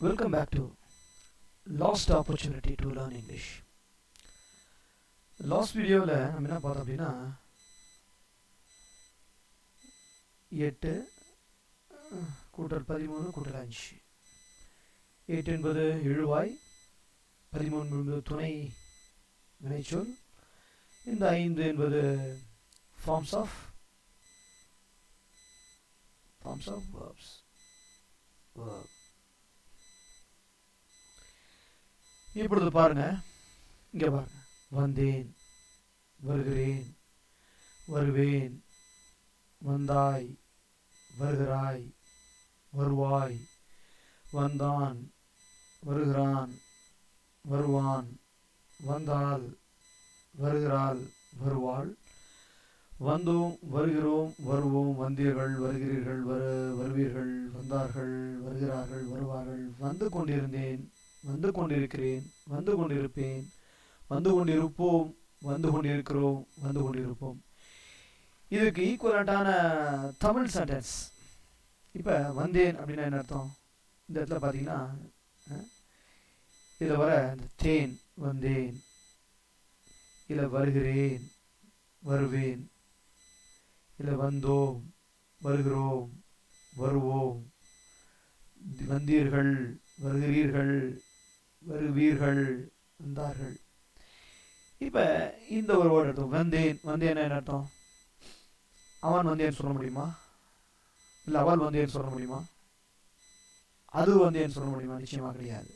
Welcome back to Lost Opportunity to Learn English. Last வீடியோவில் நம்ம என்ன பார்த்தோம் அப்படின்னா எட்டு கூட்டல் பதிமூணு கூட்டல் அஞ்சு எட்டு என்பது எழுவாய் பதிமூணு என்பது துணை வினைச்சொல். இந்த ஐந்து என்பது forms of forms of verbs verb இப்பொழுது பாருங்க. இங்கே பாருங்க. வந்தேன் வருகிறேன் வருவேன். வந்தாய் வருகிறாய் வருவாய். வந்தான் வருகிறான் வருவான். வந்தால் வருகிறாள் வருவாள். வந்தோம் வருகிறோம் வருவோம். வந்தீர்கள் வருகிறீர்கள் வரு வருவீர்கள். வந்தார்கள் வருகிறார்கள் வருவார்கள். வந்து கொண்டிருந்தேன். வந்து கொண்டிருக்கிறேன் வந்து கொண்டிருப்பேன். வந்து கொண்டிருப்போம் வந்து கொண்டிருக்கிறோம் வந்து கொண்டிருப்போம். இதுக்கு ஈக்குவலண்டான தமிழ் சென்டென்ஸ் இப்போ வந்தேன் அப்படின்னா என்ன அர்த்தம்? இந்த இடத்துல பார்த்தீங்கன்னா இதில் வர இந்த தேன் வந்தேன். இதில் வருகிறேன் வருவேன். இதில் வந்தோம் வருகிறோம் வருவோம். வந்தீர்கள் வருகிறீர்கள். வருவீர்கள் வந்தார்கள் இப்போ இந்த ஒரு வேர்டு எடுத்தோம் வந்தேன் வந்தேன் என்ன அர்த்தம்? அவன் வந்தேன்னு சொல்ல முடியுமா? இல்லை அவள் வந்தேன்னு சொல்ல முடியுமா? அது வந்தேன்னு சொல்ல முடியுமா? நிச்சயமா கிடையாது.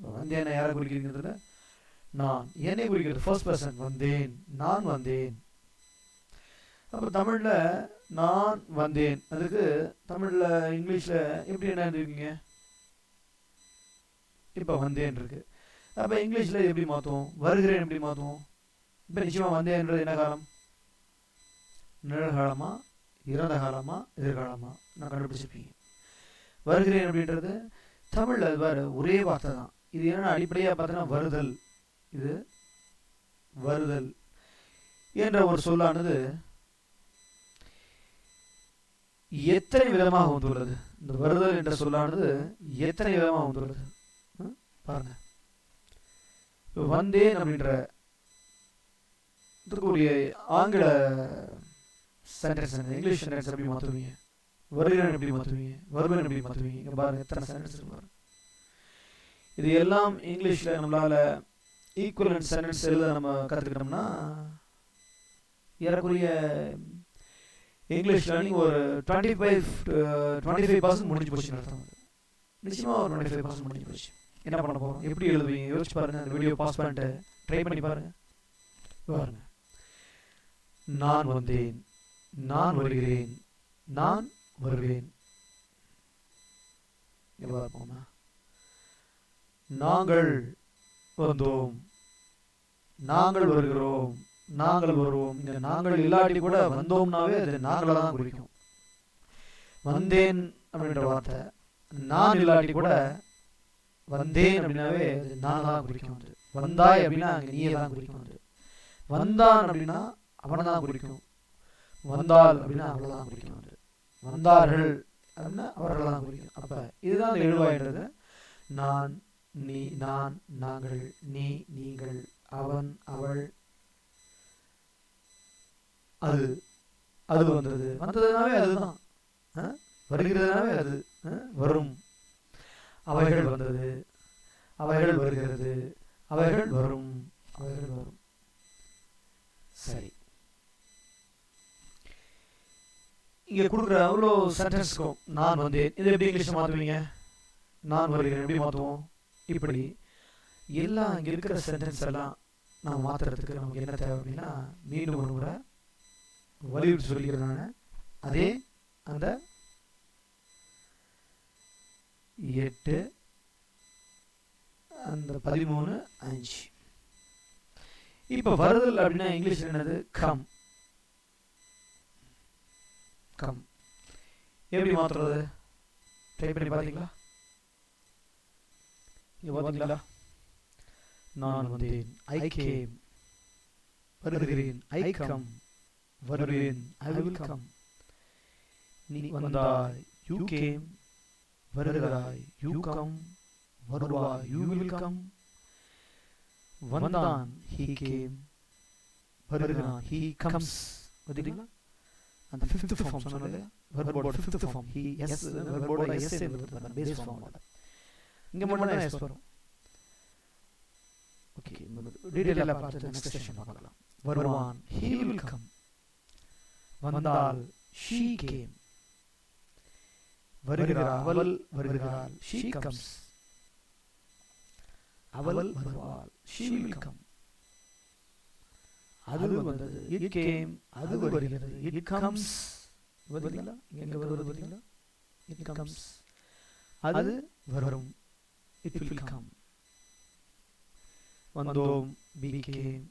வந்தேன் யாரை குறிக்கிறீங்கிறதுல நான். என்னை குறிக்கிறது? ஃபர்ஸ்ட் பர்சன் வந்தேன் நான் வந்தேன். அப்போ தமிழில் நான் வந்தேன். அதுக்கு தமிழில் இங்கிலீஷில் எப்படி என்ன இருக்கீங்க இப்போ வந்தேன் இருக்கு அப்போ இங்கிலீஷில் எப்படி மாற்றுவோம் வருகிறேன் எப்படி மாற்றுவோம் இப்போ நிச்சயமாக வந்தேன்றது என்ன காலம்? நிழல்காலமா இறந்த காலமா? எதிர்காலமா? நான் கண்டுபிடிச்சிருப்பீங்க. வருகிறேன் அப்படின்றது தமிழில் அது வேறு ஒரே வார்த்தை தான். இது என்னென்ன அடிப்படையாக பார்த்தோன்னா வருதல். இது வருதல் என்ற ஒரு சொல்லானது எத்தனை விதமாக வந்துள்ளது? இந்த வருதல் என்ற சொல்லானது எத்தனை விதமாக வந்துள்ளது? பாருங்கள் பாருங்க. இப்ப வந்தேன் அப்படின்ற இருக்கக்கூடிய ஆங்கில சென்டென்ஸ் இங்கிலீஷ் சென்டென்ஸ் எப்படி மாற்றுவீங்க வருகிறேன் எப்படி மாற்றுவீங்க வருவேன் எப்படி மாற்றுவீங்க இங்க பாருங்க எத்தனை சென்டென்ஸ் பாருங்க. இது எல்லாம் இங்கிலீஷில் நம்மளால் ஈக்குவலன்ட் சென்டென்ஸ் எழுத நம்ம கற்றுக்கிட்டோம்னா ஏறக்குரிய இங்கிலீஷ் லேர்னிங் ஒரு twenty five twenty five percent முடிஞ்சு போச்சுன்னு அர்த்தம் நிச்சயமாக ஒரு டுவெண்ட்டி ஃபைவ் பர்சன்ட் முடிஞ்சு போச்சு. என்ன பண்ண போகிறோம் எப்படி எழுதுவீங்க? யோசிச்சு பாருங்க. அந்த வீடியோ பாஸ் பண்ணிட்டு ட்ரை பண்ணி பாருங்க. பாருங்க. நான் வந்தேன். நான் வருகிறேன். நான் வருவேன் பார்ப்போமா நாங்கள் வந்தோம். நாங்கள் வருகிறோம். நாங்கள் வருவோம். இந்த நாங்கள் இல்லாட்டி கூட வந்தோம்னாவே அது நாங்கள தான் குறிக்கும். வந்தேன் அப்படின்ற வார்த்தை. நான் இல்லாட்டி கூட வந்தேன் அப்படின்னாவே அது நான் தான் குறிக்கும் அது வந்தாய் அப்படின்னா அங்கே நீயே தான் குறிக்கும் அது வந்தான் அப்படின்னா அவனை தான் குறிக்கும் வந்தாள் அப்படின்னா அவளை தான் குறிக்கும் அது வந்தார்கள் அப்படின்னா அவர்களை தான் குறிக்கும் அப்ப இதுதான் அந்த எழுவாயின்றது. நான் நீ நான் நாங்கள் நீ நீங்கள் அவன் அவள். அது அது வந்தது. வந்ததுனாவே அதுதான். வருகிறதுனாவே அது வரும். அவைகள் வந்தது. அவைகள் வருகிறது. அவைகள் வரும். அவைகள் வரும். சரி. இங்க கொடுக்குற அவ்வளோ சென்டென்ஸ்க்கும் நான் வந்தேன். இது எப்படி இங்கிலீஷ் மாற்றுவீங்க நான் வருகிறேன். எப்படி மாற்றுவோம் இப்படி. எல்லாம் இங்கே இருக்கிற சென்டென்ஸ் எல்லாம் நான் மாற்றுறதுக்கு நமக்கு என்ன தேவை அப்படின்னா மீண்டும் ஒரு முறை வலியுறுத்தி சொல்லிக்கிறேன் நான். அதே அந்த எட்டு அந்த பதிமூணு அஞ்சு. இப்போ வருதல் அப்படின்னா இங்கிலீஷ் என்னது? கம். கம். எப்படி மாத்துறது? ட்ரை பண்ணி பார்த்தீங்களா? பார்த்தீங்களா? நான் வந்தேன். ஐ கேம் வருகிறேன். ஐ கம் வருவேன் ஐ வில் கம் நீ வந்தாய். யூ கேம் வருகிறாய் யூ கம் வருவார் யூ வில் கம் வந்தான் ஹீ கேம். வருகிறான் ஹீ கம்ஸ். பார்த்தீங்களா? அந்த ஃபிஃப்த் ஃபார்ம் சொன்னோம் வெர்போட ஃபிஃப்த் ஃபார்ம் ஹீ எஸ் வெர்போட எஸ் என்பது பேஸ் ஃபார்மோட இங்க மட்டும் தான் எஸ் வரும். ஓகே டீடைலா பார்த்து நெக்ஸ்ட் செஷன் பார்க்கலாம். வருவான் ஹீ வில் கம் வந்தால் ஷீ கேம் வருகிறாள் அவள் வருகிறாள். ஷீ கம்ஸ் அவள் வருவாள். ஷீ வில் கம் அது வந்தது. இட் கேம் அது வருகிறது. இட் கம்ஸ் வருகிறீங்களா? எங்க வருவது வருகிறீங்களா? இட் கம்ஸ் அது வரும். இட் வில் கம் வந்தோம். வி கேம்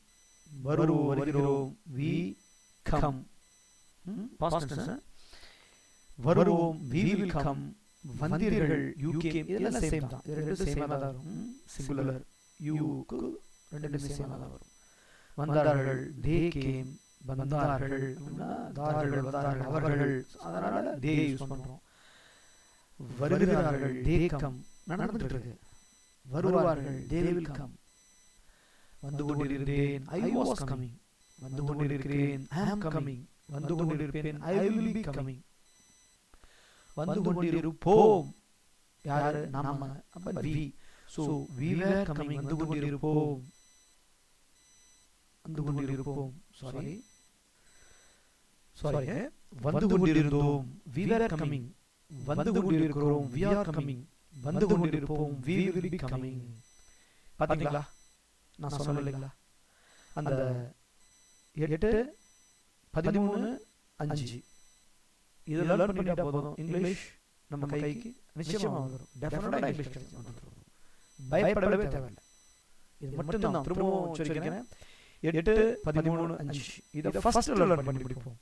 வருவோம் வருகிறோம். வி கம் பாஸ்ட் வருவோம் வி வில் கம் வந்தீர்கள் யூ கேம் இதெல்லாம் சேம் தான். இது ரெண்டும் சேமா தான் வரும். சிங்குலர் யூக்கு ரெண்டு சேமா தான் வரும். வந்தார்கள் தே கேம் வந்தார்கள் தார்கள் வந்தார்கள் அவர்கள். அதனால தே யூஸ் பண்றோம். வருகிறார்கள் தே கம் நடந்துட்டு இருக்கு வருவார்கள் தே வில் கம் வந்து கொண்டிருந்தேன் ஐ வாஸ் கமிங் வந்து கொண்டிருக்கிறேன் ஐ ஆம் கமிங் வந்து கொண்டிருப்பேன் ஐ வில் பி கமிங் வந்து கொண்டிருப்போம். யாரு? நாம அப்ப we. So we were coming வந்து கொண்டிருப்போம். வந்து கொண்டிருப்போம். சாரி சாரி வந்து கொண்டிருந்தோம். வி வேர் கமிங் வந்து கொண்டிருக்கிறோம். வி ஆர் கமிங் வந்து கொண்டிருப்போம். வி வில் பி கமிங் பாத்தீங்களா? நான் சொன்னேன் இல்லைங்களா அந்த எட்டு பதிமூணு அஞ்சு. இது லேர்ன் பண்ணிட்டா போதும். இங்கிலீஷ் நம்ம கைக்கு நிச்சயமா வந்துடும் டெஃபினட்டா இங்கிலீஷ் கிடைக்கும் பயப்படவே தேவையில்லை. இது மட்டும் தான் திரும்பவும் சொல்லிக்கிறேன் எட்டு பதிமூணு அஞ்சு. இதை ஃபர்ஸ்ட் லேர்ன் பண்ணி பிடிப்போம்.